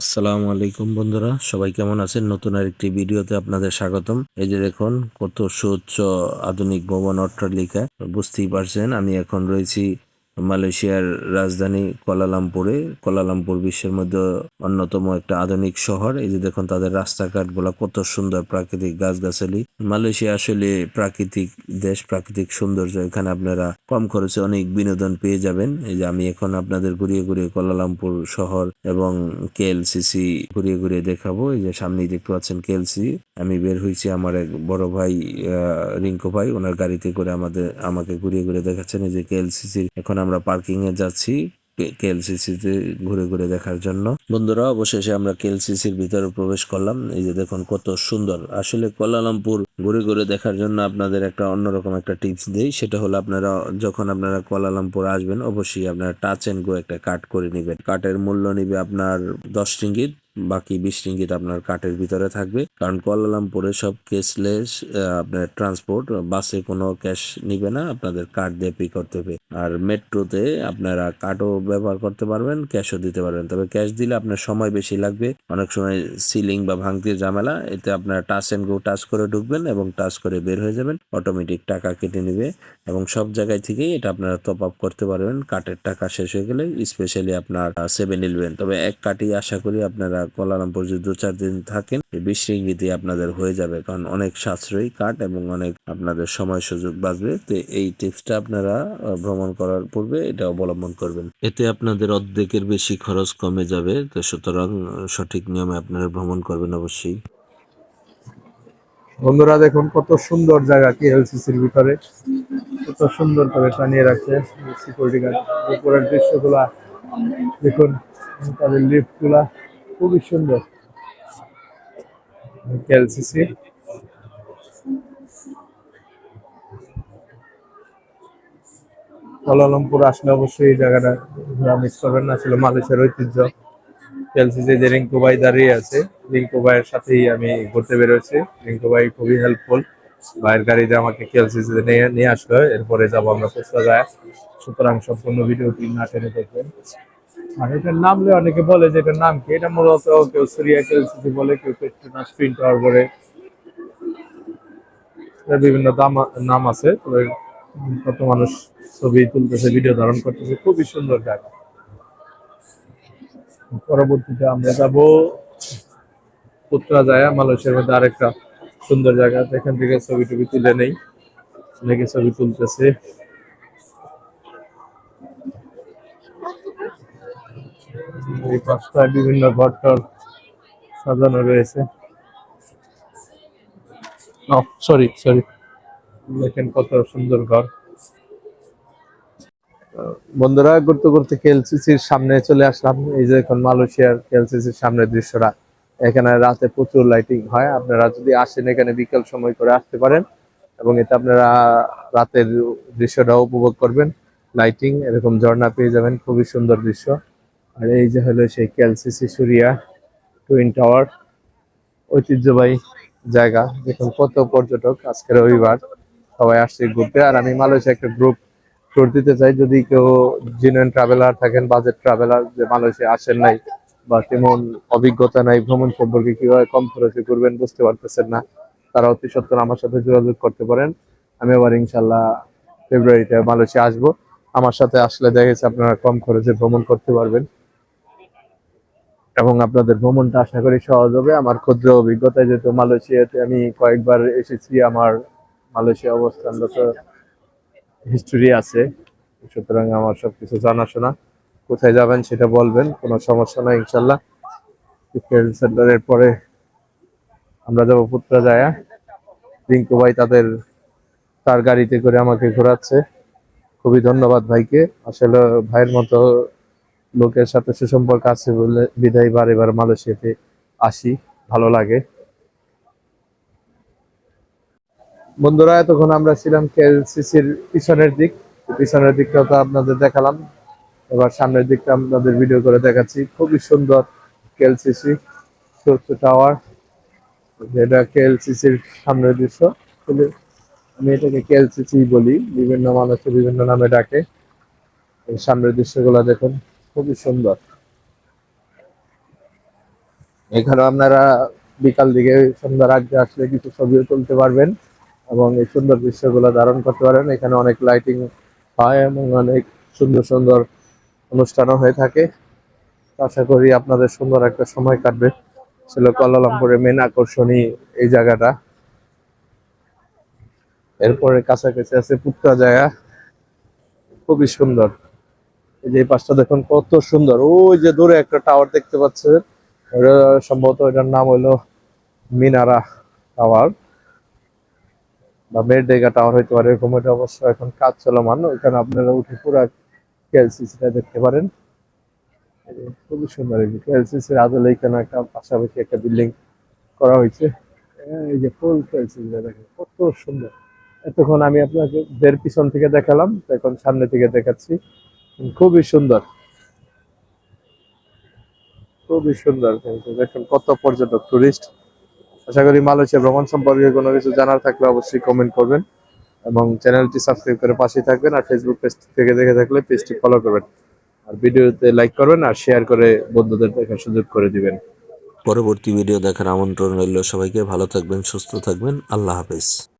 আসসালামু আলাইকুম বন্ধুরা, সবাই কেমন আছেন? নতুন আর একটি ভিডিওতে আপনাদের স্বাগতম। এই যে দেখুন, কত সুচ্ছ আধুনিক ভবন অট্টালিকা, বুঝতেই পারছেন, আমি এখন রয়েছি মালয়েশিয়ার রাজধানী কোলালামপুরে কোলালামপুর বিশ্বের মধ্যে অন্যতম একটা আধুনিক শহর। এই যে দেখুন, তাদের রাস্তাঘাটগুলা কত সুন্দর প্রাকৃতিক গাছগাছালি। মালয়েশিয়া আসলে প্রাকৃতিক দেশ, প্রাকৃতিক সৌন্দর্য। এখানে আপনারা কম খরচে অনেক বিনোদন পেয়ে যাবেন। এই যে আমি এখন আপনাদের ঘুরিয়ে ঘুরিয়ে কোলালামপুর শহর এবং কেএলসিসি ঘুরিয়ে ঘুরিয়ে দেখাবো। এই যে সামনেই দেখতে পাচ্ছেন কেএলসি। আমি বের হয়েছি আমার এক বড় ভাই রিঙ্কু ভাই। ওনার গাড়িতে করে আমাদের, আমাকে ঘুরিয়ে ঘুরিয়ে দেখাচ্ছেন। এই যে কেএলসিসির এখন আমরা পার্কিং এ যাচ্ছি কেএলসিসি তে ঘুরে ঘুরে দেখার জন্য। বন্ধুরা, অবশেষে আমরা কেএলসিসির ভিতরে প্রবেশ করলাম। এই যে দেখুন, কত সুন্দর। আসলে কোলালামপুর ঘুরে ঘুরে দেখার জন্য আপনাদের একটা অন্যরকম একটা টিপস দেই। সেটা হলো আপনারা, যখন আপনারা কোলালামপুর আসবেন, অবশ্যই আপনারা টাচ এন্ড গো একটা কাট করে নেবেন। কাটের মূল্য নিবে আপনার দশ রিঙ্গিত। বাকি বিশ রিঙ্গিত আপনার কার্টের ভিতরে থাকবে। কারণ কোয়ালালামপুরে সব ক্যাশলেস আপনার ট্রান্সপোর্ট বাসে কোনো ক্যাশ নিবে না, আপনাদের কার্ড দিয়ে পে করতে হবে। আর মেট্রোতে আপনারা কার্ডও ব্যবহার করতে পারবেন ক্যাশও দিতে পারবেন। তবে ক্যাশ দিলে আপনার সময় বেশি লাগবে। অনেক সময় সিলিং বা ভাঙতির ঝামেলা, এতে আপনারা টাচ এন্ড গো টাচ করে ঢুকবেন এবং টাচ করে বের হয়ে যাবেন অটোমেটিক টাকা কেটে নেবে। এবং সব জায়গায় থেকেই এটা আপনারা টপ আপ করতে পারবেন। কার্টের টাকা শেষ হয়ে গেলে স্পেশালি আপনার সেভেন ইলেভেন তবে এক কাটি আশা করি আপনারা কোলালামপুর যদি দু চার দিন থাকেন বিশ রিঙ্গিতে আপনাদের হয়ে যাবে, কারণ অনেক সাশ্রয়ী কার্ড এবং অনেক আপনাদের সময় সুযোগ বাঁচবে। তো এই টিপসটা আপনারা ভ্রমণ করার পূর্বে এটা অবলম্বন করবেন। এতে আপনাদের অর্ধেকের বেশি খরচ কমে যাবে, তো সুতরাং সঠিক নিয়মে আপনারা ভ্রমণ করবেন অবশ্যই। বন্ধুরা, দেখুন কত সুন্দর জায়গা কি এলসিসির ভিতরে। কত সুন্দর করে টানিয়ে রাখছে সিকিউরিটি গার্ড উপরের দৃশ্যগুলা, দেখুন, তাদের লিফটগুলা। খুবই সুন্দর। এলসিসি কোলালামপুর আসলে অবশ্যই এই জায়গাটা মিস করবেন না ছিল মালয়েশিয়ার ঐতিহ্য। এলসিসি যে রিঙ্কু ভাই দাঁড়িয়ে আছে রিঙ্কু ভাইয়ের সাথেই আমি ঘুরতে বেরোচ্ছি রিঙ্কু ভাই খুবই হেল্পফুল ভাইয়ের গাড়িতে আমাকে কেএলসিসি নিয়ে নিয়ে আসলো, এরপরে যাব আমরা পুস্তা যায় সুতরাং সম্পূর্ণ ভিডিওটি না টেনে দেখবেন। এটার নামলে অনেকে বলে যে এটার নাম কি? এটা মূলত কেউ সুরিয়া কেএলসিসি বলে, কেউ পেট্রোনাস টাওয়ার বলে। বিভিন্ন দাম নাম আছে। তবে কত মানুষ ছবি তুলতেছে ভিডিও ধারণ করতেছে, খুবই সুন্দর জায়গা। পরবর্তীতে আমরা যাব পুত্রাজায়া মালয়েশিয়ার মধ্যে আরেকটা সুন্দর জায়গা। এখান থেকে ছবি টবি তুলে নেই। অনেকে ছবি তুলতেছে। এই পাঁচটায় বিভিন্ন ঘর টর সাজানো রয়েছে। সরি সরি দেখেন কত সুন্দর ঘর। বন্ধুরা ঘুরতে ঘুরতে কেএলসিসির সামনে চলে আসলাম। এই যে এখন মালয়েশিয়ার কেএলসিসির সামনের দৃশ্যটা এখানে রাতে প্রচুর লাইটিং হয়। আপনারা যদি আসেন এখানে বিকেল সময় করে আসতে পারেন এবং এতে আপনারা রাতের দৃশ্যটা উপভোগ করবেন। লাইটিং এরকম ঝর্ণা পেয়ে যাবেন। খুবই সুন্দর দৃশ্য। আর এই যে হলো সেই কেএলসিসি সুরিয়া টুইন টাওয়ার ঐতিহ্যবাহী জায়গা। দেখুন কত পর্যটক আজকে রবিবার সবাই আসছে ঘুরতে। আর আমি মালয়েশিয়া একটা গ্রুপ ট্যুর দিতে চাই। যদি কেউ জেনুইন ট্রাভেলার থাকেন বাজেট ট্রাভেলার যে মালয়েশিয়া আসেন নাই বা তেমন অভিজ্ঞতা নাই, ভ্রমণ সম্পর্কে কীভাবে কম খরচে করবেন বুঝতে পারতেছেন না, তারা অতি সত্তর আমার সাথে যোগাযোগ করতে পারেন। আমি আবার ইনশাল্লাহ ফেব্রুয়ারিতে মালয়েশিয়া আসব। আমার সাথে আসলে দেখা গেছে আপনারা কম খরচে ভ্রমণ করতে পারবেন। এবং আপনাদের ভ্রমণটা আশা করি সহজ হবে। আমার ক্ষুদ্র অভিজ্ঞতায় যেহেতু মালয়েশিয়াতে আমি কয়েকবার এসেছি, আমার মালয়েশিয়া অবস্থানগত হিস্টোরি আছে। সুতরাং আমার সবকিছু জানাশোনা। কোথায় যাবেন সেটা বলবেন, কোনো সমস্যা নাই ইনশাল্লাহ ট্রেড সেন্টারের পরে আমরা যাব পুত্রা যায়া রিঙ্কু ভাই তাদের, তার গাড়িতে করে আমাকে ঘোরাচ্ছে। খুবই ধন্যবাদ ভাইকে। আসলে ভাইয়ের মতো লোকের সাথে সুসম্পর্ক আছে বলে বিদায় বার এবার মালয়েশিয়াতে আসি, ভালো লাগে। বন্ধুরা, এতক্ষণ আমরা ছিলাম কেএলসিসির পিছনের দিক। পিছনের দিকটা তো আপনাদের দেখালাম। এবার সামনের দিকটা আপনাদের ভিডিও করে দেখাচ্ছি। খুবই সুন্দর কেএলসিসি সত্য টাওয়ার যেটা কেএলসিসির সামনের দৃশ্য। আমি এটাকে কেএলসিসি বলি। বিভিন্ন মানুষের বিভিন্ন নামে ডাকে। সামনের দৃশ্যগুলো দেখুন। খুবই সুন্দর। এখানে আপনারা বিকাল দিকে সন্ধ্যার আগে আসলে কিছু ছবিও তুলতে পারবেন এবং এই সুন্দর দৃশ্যগুলো ধারণ করতে পারেন। এখানে অনেক লাইটিং হয় এবং অনেক সুন্দর সুন্দর অনুষ্ঠানও হয়ে থাকে। আশা করি আপনাদের সুন্দর একটা সময় কাটবে। ছিল কুয়ালালামপুরের মেন আকর্ষণী এই জায়গাটা। এরপরে কাছাকাছি আছে পুত্রা জায়গা। খুবই সুন্দর। যে এই পাশটা দেখুন, কত সুন্দর। ওই যে দূরে একটা টাওয়ার দেখতে পাচ্ছেন। সম্ভবত এটার নাম হলো মিনারা টাওয়ার বা মেরডেগা টাওয়ার হইতে পারে, এরকম এটা অবশ্য এখন কাজ চলমান। ওইখানে আপনারা উঠে পুরো কেএলসিসিটা দেখতে পারেন। খুবই সুন্দর এই যে কেএলসিসির আদলে এখানে একটা পাশাপাশি একটা বিল্ডিং করা হয়েছে। এই যে ফুল কেএলসিসিটা দেখেন, কত সুন্দর। এতক্ষণ আমি আপনাকে দের পিছন থেকে দেখালাম এখন সামনে থেকে দেখাচ্ছি। খুবই সুন্দর। খুবই সুন্দর দেখুন কত পর্যটক টুরিস্ট আশা করি মালয়েশিয়া ভ্রমণ সম্পর্কে কোনো কিছু জানার থাকলে অবশ্যই কমেন্ট করবেন এবং চ্যানেলটি সাবস্ক্রাইব করে পাশে থাকবেন আর ফেসবুক পেজ থেকে দেখে থাকলে পেজটি ফলো করবেন। আর ভিডিওতে লাইক করবেন আর শেয়ার করে বন্ধুদের দেখার সুযোগ করে দিবেন। পরবর্তী ভিডিও দেখার আমন্ত্রণ রইল সবাইকে। ভালো থাকবেন, সুস্থ থাকবেন। আল্লাহ হাফেজ।